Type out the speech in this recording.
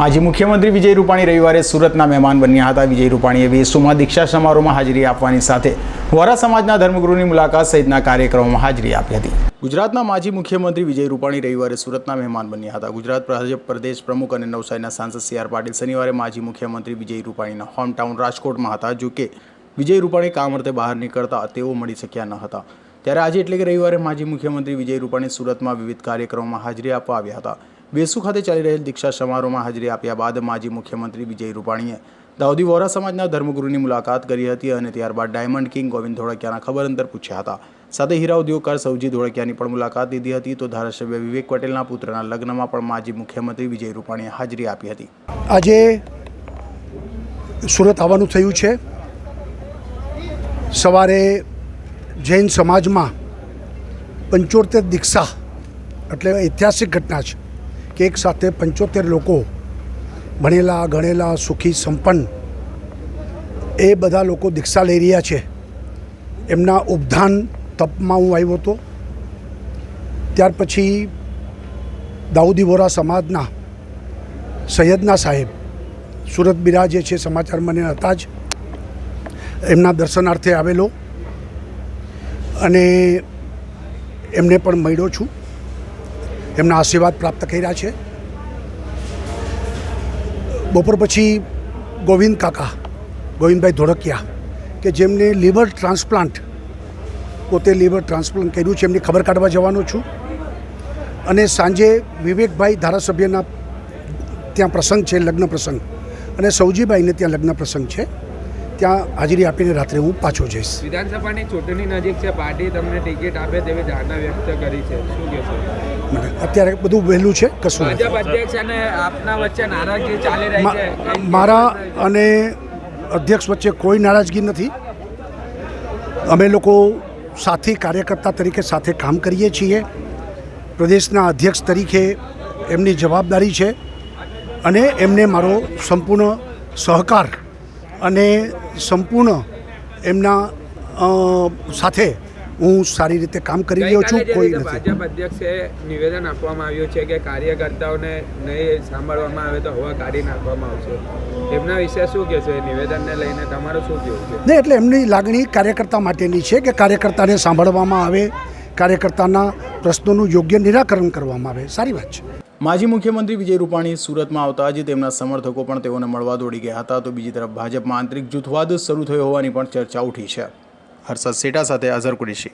માજી મુખ્યમંત્રી વિજય રૂપાણી રવિવારે સુરતના મહેમાન બન્યા હતા. વિજય રૂપાણીએ વેસુમાં દીક્ષા સમારોહમાં હાજરી આપવાની સાથે વોરા સમાજના ધર્મગુરુની મુલાકાત સહિતના કાર્યક્રમોમાં હાજરી આપી હતી. ગુજરાતના માજી મુખ્યમંત્રી વિજય રૂપાણી રવિવારે સુરતના મહેમાન બન્યા હતા. ગુજરાત ભાજપ પ્રદેશ પ્રમુખ અને નવસારીના સાંસદ સી આર પાટીલ શનિવારે માજી મુખ્યમંત્રી વિજય રૂપાણીના હોમટાઉન રાજકોટમાં હતા. જો કે વિજય રૂપાણી કામ અર્થે બહાર નીકળતા તેઓ મળી શક્યા ન હતા. ત્યારે આજે એટલે કે રવિવારે માજી મુખ્યમંત્રી વિજય રૂપાણી સુરતમાં વિવિધ કાર્યક્રમોમાં હાજરી આપવા આવ્યા હતા. વેસુ ખાતે ચાલી રહેલ દીક્ષા સમારોહમાં હાજરી આપ્યા બાદ માજી મુખ્યમંત્રી વિજય રૂપાણીએ દાઉદી વોરા સમાજના ધર્મગુરુની મુલાકાત કરી હતી અને ત્યારબાદ ડાયમંડ કિંગ ગોવિંદ ધોળકિયાના ખબર અંતર પૂછ્યા હતા. સાથે હીરા ઉદ્યોગકાર સૌજી ધોળકિયાની પણ મુલાકાત લીધી હતી તો ધારાસભ્ય વિવેક પટેલના પુત્રના લગ્નમાં પણ માજી મુખ્યમંત્રી વિજય રૂપાણીએ હાજરી આપી હતી. આજે સુરત આવવાનું થયું છે. સવારે જૈન સમાજમાં પંચોતેર દીક્ષા એટલે ઐતિહાસિક ઘટના છે. કે એક સાથે પંચોતેર લોકો ભણેલા, ગણેલા, સુખી, સંપન્ન એ બધા લોકો દીક્ષા લઈ રહ્યા છે. એમના ઉપધાન તપમાં હું આવ્યો હતો. ત્યાર પછી દાઉદી વોરા સમાજના સૈયદના સાહેબ સુરત બિરાજે છે, સમાચાર મને હતા જ. એમના દર્શનાર્થે આવેલો અને એમને પણ મળ્યો છું. એમના આશીર્વાદ પ્રાપ્ત કર્યા છે. બપોર પછી ગોવિંદ કાકા, ગોવિંદભાઈ ધોળકિયા કે જેમને લીવર ટ્રાન્સપ્લાન્ટ, પોતે લીવર ટ્રાન્સપ્લાન્ટ કર્યું છે, એમની ખબર કાઢવા જવાનો છું. અને સાંજે વિવેકભાઈ ધારાસભ્યના ત્યાં પ્રસંગ છે, લગ્ન પ્રસંગ. અને સૌજીભાઈને ત્યાં લગ્ન પ્રસંગ છે. ત્યાં હાજરી આપીને રાત્રે હું પાછો જઈશ. વિધાનસભાની ચૂંટણી નજીક છે પાર્ટી તમને ટિકિટ આપે તેવી ધારણા વ્યક્ત કરી છે. શું કહેશો અત્યારે બધું વહેલું છે કશું ભાજપ અધ્યક્ષ અને આપના વચ્ચે નારાજગી ચાલી રહી છે. મારા અને અધ્યક્ષ વચ્ચે કોઈ નારાજગી નથી. અમે લોકો સાથી કાર્યકર્તા તરીકે સાથે કામ કરીએ છીએ. પ્રદેશના અધ્યક્ષ તરીકે એમની જવાબદારી છે અને એમને મારો સંપૂર્ણ સહકાર અને સંપૂર્ણ એમના સાથે હું સારી રીતે કામ કરી રહ્યો છું કોઈ નથી. ભાજપ અધ્યક્ષે નિવેદન આપવામાં આવ્યું છે કે કાર્યકર્તાઓને નહીં સાંભળવામાં આવે તો હવા કાઢી નાખવામાં આવશે. એમના વિશે શું કહેશો? એ નિવેદનને લઈને તમારું શું કહેવું છે? નહીં એટલે એમની લાગણી કાર્યકર્તા માટેની છે કે કાર્યકર્તાને સાંભળવામાં આવે કાર્યકર્તાના પ્રશ્નોનું યોગ્ય નિરાકરણ કરવામાં આવે. સારી વાત છે. માજી મુખ્યમંત્રી વિજય રૂપાણી સુરતમાં આવતા જ તેમના સમર્થકો પણ તેઓને મળવા દોડી ગયા હતા. તો બીજી તરફ ભાજપમાં આંતરિક જૂથવાદ શરૂ થયો હોવાની પણ ચર્ચા ઉઠી છે. હર્ષદ સેટા સાથે અઝર કુરેશી.